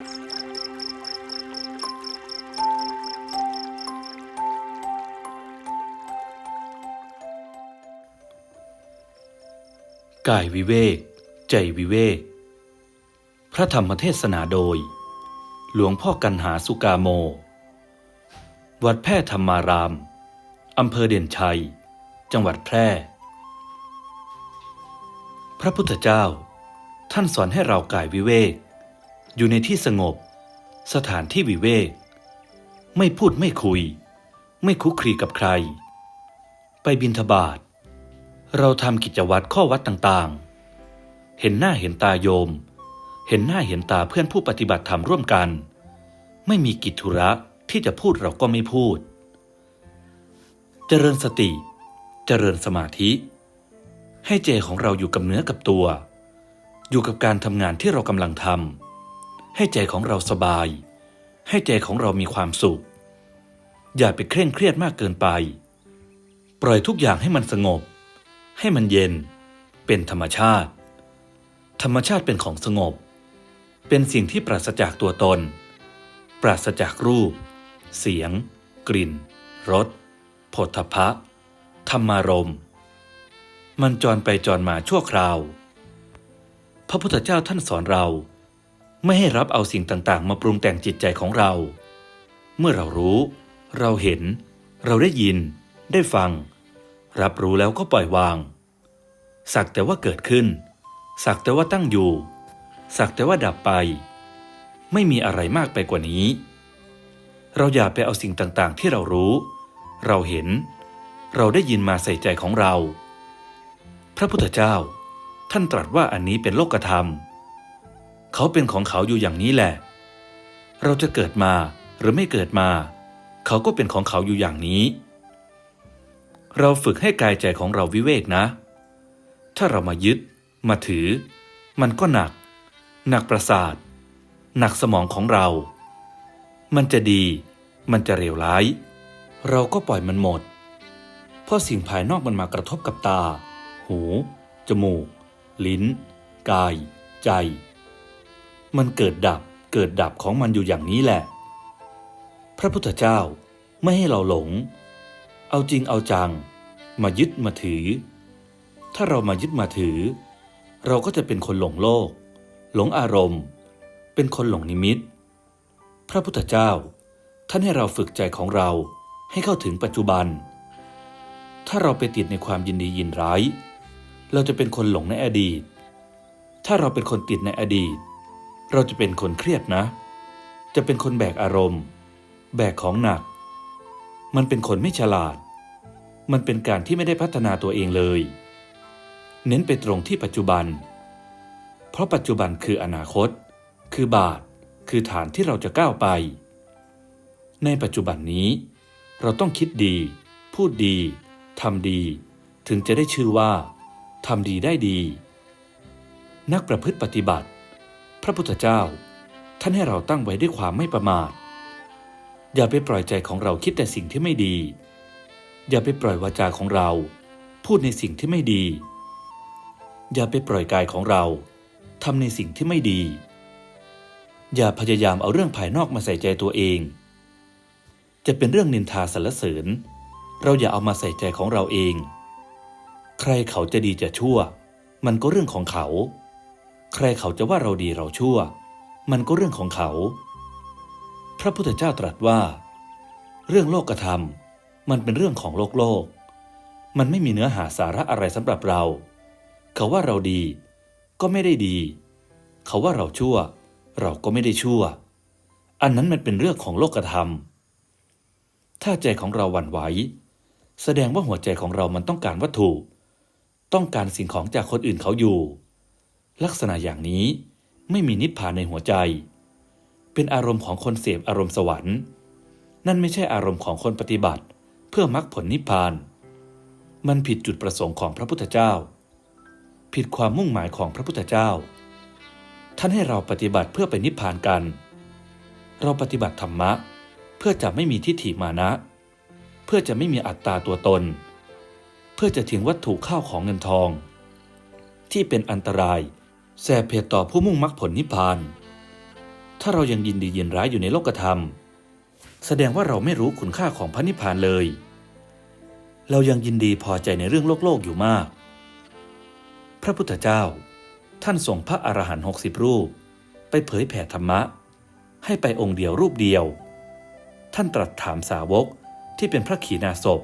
กายวิเวก ใจวิเวก พระธรรมเทศนาโดย หลวงพ่อกันหาสุกาโม วัดแพร่ธรรมาราม อำเภอเด่นชัย จังหวัดแพร่ พระพุทธเจ้า ท่านสอนให้เรากายวิเวก อยู่ในที่สงบ สถานที่วิเวก ไม่พูดไม่คุย ไม่คุกคลีกับใคร ไปบินทบาทเราทำกิจวัตรข้อวัดต่างๆ เห็นหน้าเห็นตาโยม เห็นหน้าเห็นตาเพื่อนผู้ปฏิบัติธรรมร่วมกัน ไม่มีกิจธุระที่จะพูดเราก็ไม่พูด เจริญสติ เจริญสมาธิ ให้ใจของเราอยู่กับเนื้อกับตัว อยู่กับการทำงานที่เรากำลังทำ ให้ใจของเราสบาย ให้ใจของเรามีความสุข อย่าไปเคร่งเครียดมากเกินไป ปล่อยทุกอย่างให้มันสงบ ให้มันเย็น เป็นธรรมชาติ ธรรมชาติเป็นของสงบ เป็นสิ่งที่ปราศจากตัวตน ปราศจากรูป เสียง กลิ่นรสผลทพะ ธรรมารมณ์มันจรไปจรมาชั่วคราว พระพุทธเจ้าท่านสอนเรา ไม่ให้รับเอาสิ่งต่างๆ มาปรุงแต่งจิตใจของเรา เมื่อเรารู้ เราเห็น เราได้ยิน ได้ฟัง รับรู้แล้วก็ปล่อยวาง สักแต่ว่าเกิดขึ้น สักแต่ว่าตั้งอยู่ สักแต่ว่าดับไป ไม่มีอะไรมากไปกว่านี้ เราอย่าไปเอาสิ่งต่างๆ ที่เรารู้ เราเห็น เราได้ยินมาใส่ใจของเรา พระพุทธเจ้า ท่านตรัสว่าอันนี้เป็นโลกธรรม เขาเป็นของเขาอยู่อย่างนี้แหละ เราจะเกิดมาหรือไม่เกิดมา เขาก็เป็นของเขาอยู่อย่างนี้ เราฝึกให้กายใจของเราวิเวกนะ ถ้าเรามายึด มาถือ มันก็หนัก หนักประสาท หนักสมองของเรา มันจะดี มันจะเลวร้าย เราก็ปล่อยมันหมด เพราะสิ่งภายนอกมันมากระทบกับตา หู จมูก ลิ้น กาย ใจ มันเกิดดับเกิดดับของมันอยู่อย่างนี้แหละ พระพุทธเจ้าไม่ให้เราหลง เอาจริงเอาจัง มายึดมาถือ ถ้าเรามายึดมาถือ เราก็จะเป็นคนหลงโลก หลงอารมณ์ เป็นคนหลงนิมิต พระพุทธเจ้า ท่านให้เราฝึกใจของเราให้เข้าถึงปัจจุบัน ถ้าเราไปติดในความยินดียินร้าย เราจะเป็นคนหลงในอดีต ถ้าเราเป็นคนติดในอดีต เราจะเป็นคนเครียดนะ จะเป็นคนแบกอารมณ์ แบกของหนัก มันเป็นคนไม่ฉลาด มันเป็นการที่ไม่ได้พัฒนาตัวเองเลย เน้นไปตรงที่ปัจจุบัน เพราะปัจจุบันคืออนาคต คือบาท คือฐานที่เราจะก้าวไป ในปัจจุบันนี้ เราต้องคิดดี พูดดีทำดี ถึงจะได้ชื่อว่าทำดีได้ดี นักประพฤติปฏิบัติ ระพุทธเจ้า ท่านให้เราตั้งไว้ด้วยความไม่ประมาท อย่าไปปล่อยใจของเราคิดแต่สิ่งที่ไม่ดี อย่าไปปล่อยวาจาของเรา พูดในสิ่งที่ไม่ดี อย่าไปปล่อยกายของเราทำในสิ่งที่ไม่ดี อย่าพยายามเอาเรื่องภายนอกมาใส่ใจตัวเอง จะเป็นเรื่องนินทาสรรเสริญ เราอย่าเอามาใส่ใจของเราเอง ใครเขาจะดีจะชั่ว มันก็เรื่องของเขา ใครเขาจะว่าเราดีเราชั่ว มันก็เรื่องของเขา พระพุทธเจ้าตรัสว่า เรื่องโลกธรรม มันเป็นเรื่องของโลกโลก มันไม่มีเนื้อหาสาระอะไรสำหรับเรา เขาว่าเราดี ก็ไม่ได้ดี เขาว่าเราชั่ว เราก็ไม่ได้ชั่ว อันนั้นมันเป็นเรื่องของโลกธรรม ถ้าใจของเราหวั่นไหว แสดงว่าหัวใจของเรามันต้องการวัตถุ ต้องการสิ่งของจากคนอื่นเขาอยู่ ลักษณะอย่างนี้ไม่มีนิพพานในหัวใจ เป็นอารมณ์ของคนเสพอารมณ์สวรรค์ นั่นไม่ใช่อารมณ์ของคนปฏิบัติ เพื่อมรรคผลนิพพาน มันผิดจุดประสงค์ของพระพุทธเจ้า ผิดความมุ่งหมายของพระพุทธเจ้า ท่านให้เราปฏิบัติเพื่อไปนิพพานกัน เราปฏิบัติธรรมะ เพื่อจะไม่มีทิฏฐิมานะ เพื่อจะไม่มีอัตตาตัวตน เพื่อจะทิ้งวัตถุข้าวของเงินทอง ที่เป็นอันตราย แสบเพจต่อผู้มุ่งมรรคผลนิพพาน ถ้าเรายังยินดียินร้ายอยู่ในโลกธรรม แสดงว่าเราไม่รู้คุณค่าของพระนิพพานเลย เรายังยินดีพอใจในเรื่องโลกโลกอยู่มาก พระพุทธเจ้า ท่านส่งพระอรหันต์หกสิบรูป ไปเผยแผ่ธรรมะ ให้ไปองค์เดียวรูปเดียว ท่านตรัสถามสาวกที่เป็นพระขีณาสพ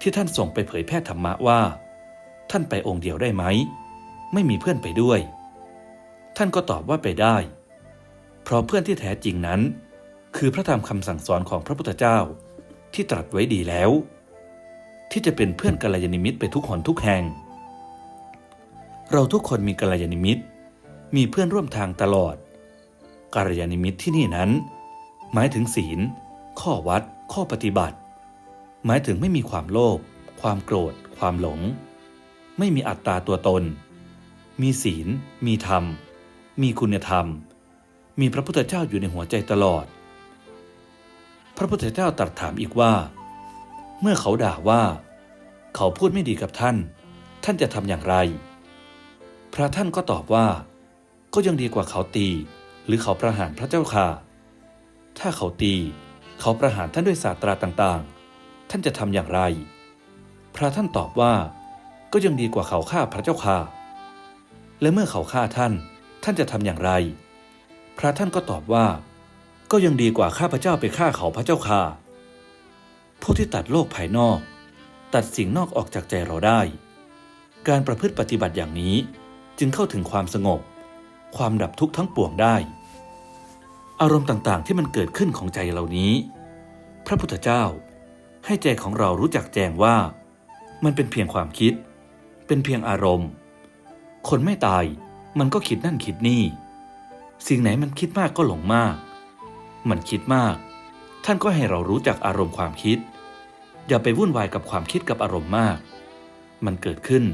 ที่ท่านส่งไปเผยแพร่ธรรมะว่า ท่านไปองค์เดียวได้ไหม ไม่มีเพื่อนไปด้วย ท่านก็ตอบว่าไปได้ เพราะเพื่อนที่แท้จริงนั้น คือพระธรรมคำสั่งสอนของพระพุทธเจ้าที่ตรัสไว้ดีแล้ว ที่จะเป็นเพื่อนกัลยาณมิตรไปทุกหนทุกแห่ง เราทุกคนมีกัลยาณมิตร มีเพื่อนร่วมทางตลอดกัลยาณมิตรที่นี่นั้น หมายถึงศีล ข้อวัด ข้อปฏิบัติ หมายถึงไม่มีความโลภความโกรธ ความหลง ไม่มีอัตตาตัวตน มีศีล มีธรรม มีคุณธรรม มีพระพุทธเจ้าอยู่ในหัวใจตลอด พระพุทธเจ้าตรัสถามอีกว่า เมื่อเขาด่าว่า เขาพูดไม่ดีกับท่าน ท่านจะทำอย่างไร พระท่านก็ตอบว่า ก็ยังดีกว่าเขาตี หรือเขาประหารพระเจ้าค่ะ ถ้าเขาตี เขาประหารท่านด้วยศาสตราต่างๆ ท่านจะทำอย่างไร พระท่านตอบว่า ก็ยังดีกว่าเขาฆ่าพระเจ้าค่ะและเมื่อเขาฆ่าท่าน ท่านจะทำอย่างไร พระท่านก็ตอบว่า ก็ยังดีกว่าข้าพเจ้าไปฆ่าเขาพระเจ้าค่ะ ผู้ที่ตัดโลกภายนอก ตัดสิ่งนอกออกจากใจเราได้ การประพฤติปฏิบัติอย่างนี้จึงเข้าถึงความสงบ ความดับทุกข์ทั้งปวงได้ อารมณ์ต่างๆที่มันเกิดขึ้นของใจเหล่านี้ พระพุทธเจ้าให้ใจของเรารู้จักแจงว่า มันเป็นเพียงความคิด เป็นเพียงอารมณ์ คนไม่ตาย มันก็คิดนั่นคิดนี่ สิ่งไหนมันคิดมากก็หลงมาก มันคิดมาก ท่านก็ให้เรารู้จักอารมณ์ความคิด อย่าไปวุ่นวายกับความคิดกับอารมณ์มาก มันเกิดขึ้น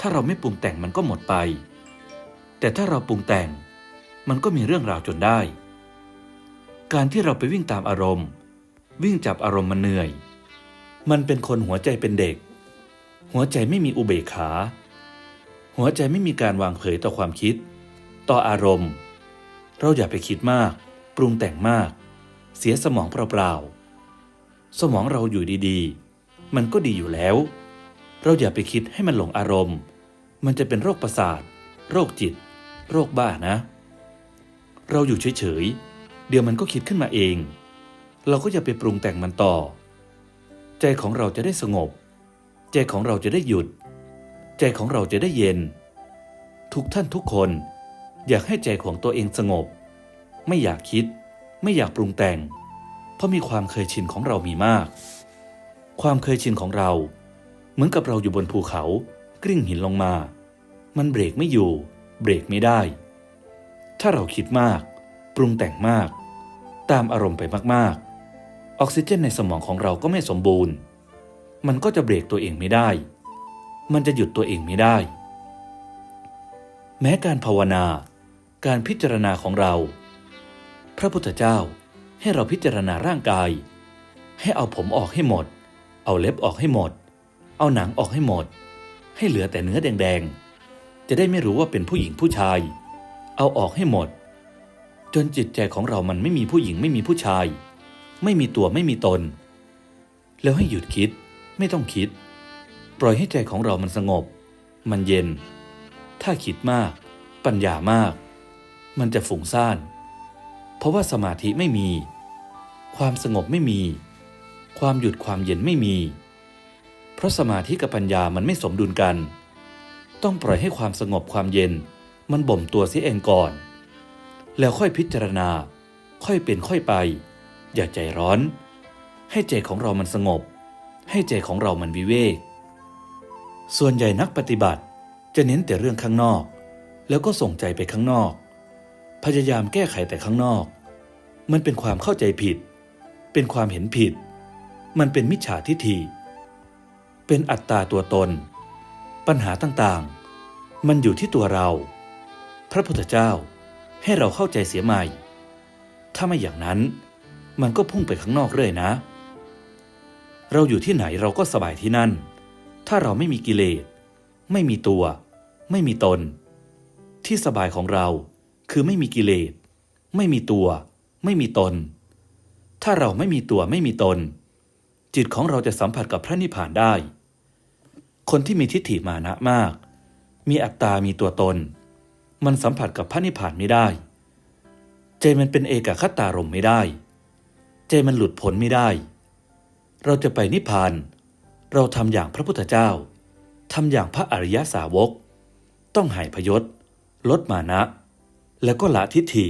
ถ้าเราไม่ปรุงแต่งมันก็หมดไป แต่ถ้าเราปรุงแต่ง มันก็มีเรื่องราวจนได้ การที่เราไปวิ่งตามอารมณ์ วิ่งจับอารมณ์มันเหนื่อย มันเป็นคนหัวใจเป็นเด็ก หัวใจไม่มีอุเบกขา หัวใจไม่มีการวางเผยต่อความคิด ต่ออารมณ์ เราอย่าไปคิดมาก ปรุงแต่งมาก เสียสมองเปล่าๆสมองเราอยู่ดีๆ มันก็ดีอยู่แล้ว เราอย่าไปคิดให้มันหลงอารมณ์ มันจะเป็นโรคประสาท โรคจิต โรคบ้านะ เราอยู่เฉยๆ เดี๋ยวมันก็คิดขึ้นมาเอง เราก็อย่าไปปรุงแต่งมันต่อ ใจของเราจะได้สงบ ใจของเราจะได้หยุด ใจของเราจะได้เย็น ทุกท่านทุกคนอยากให้ใจของตัวเองสงบ ไม่อยากคิด ไม่อยากปรุงแต่ง เพราะมีความเคยชินของเรามีมาก ความเคยชินของเรา เหมือนกับเราอยู่บนภูเขา กลิ้งหินลงมา มันเบรกไม่อยู่ เบรกไม่ได้ ถ้าเราคิดมาก ปรุงแต่งมาก ตามอารมณ์ไปมากๆ ออกซิเจนในสมองของเราก็ไม่สมบูรณ์ มันก็จะเบรกตัวเองไม่ได้ มันจะหยุดตัวเองไม่ได้ แม้การภาวนา การพิจารณาของเรา พระพุทธเจ้าให้เราพิจารณาร่างกาย ให้เอาผมออกให้หมด เอาเล็บออกให้หมด เอาหนังออกให้หมด ให้เหลือแต่เนื้อแดงๆ จะได้ไม่รู้ว่าเป็นผู้หญิงผู้ชาย เอาออกให้หมด จนจิตใจของเรามันไม่มีผู้หญิงไม่มีผู้ชาย ไม่มีตัวไม่มีตน แล้วให้หยุดคิดไม่ต้องคิด ปล่อยให้ใจของเรามันสงบ มันเย็น ถ้าคิดมาก ปัญญามาก มันจะฝุ่งซ่าน เพราะว่าสมาธิไม่มี ความสงบไม่มี ความหยุดความเย็นไม่มี เพราะสมาธิกับปัญญามันไม่สมดุลกัน ต้องปล่อยให้ความสงบความเย็น มันบ่มตัวเสียเองก่อน แล้วค่อยพิจารณา ค่อยเป็นค่อยไป อย่าใจร้อน ให้ใจของเรามันสงบ ให้ใจของเรามันวิเวก ส่วนใหญ่นักปฏิบัติจะเน้นแต่เรื่องข้างนอก แล้วก็ส่งใจไปข้างนอก พยายามแก้ไขแต่ข้างนอก มันเป็นความเข้าใจผิด เป็นความเห็นผิด มันเป็นมิจฉาทิฏฐิเป็นอัตตาตัวตน ปัญหาต่างๆ มันอยู่ที่ตัวเรา พระพุทธเจ้าให้เราเข้าใจเสียใหม่ ถ้าไม่อย่างนั้น มันก็พุ่งไปข้างนอกเรื่อยนะ เราอยู่ที่ไหนเราก็สบายที่นั่น ถ้าเราไม่มีกิเลส ไม่มีตัว ไม่มีตน ที่สบายของเราคือไม่มีกิเลส ไม่มีตัว ไม่มีตน ถ้าเราไม่มีตัวไม่มีตน จิตของเราจะสัมผัสกับพระนิพพานได้ คนที่มีทิฏฐิมานะมาก มีอัตตา มีตัวตน มันสัมผัสกับพระนิพพานไม่ได้ ใจมันเป็นเอกคตารมไม่ได้ ใจมันหลุดพ้นไม่ได้ เราจะไปนิพพาน เราทำอย่างพระพุทธเจ้าทำอย่างพระอริยสาวก ต้องหายพยศ ลดมานะ แล้วก็ละทิฏฐิ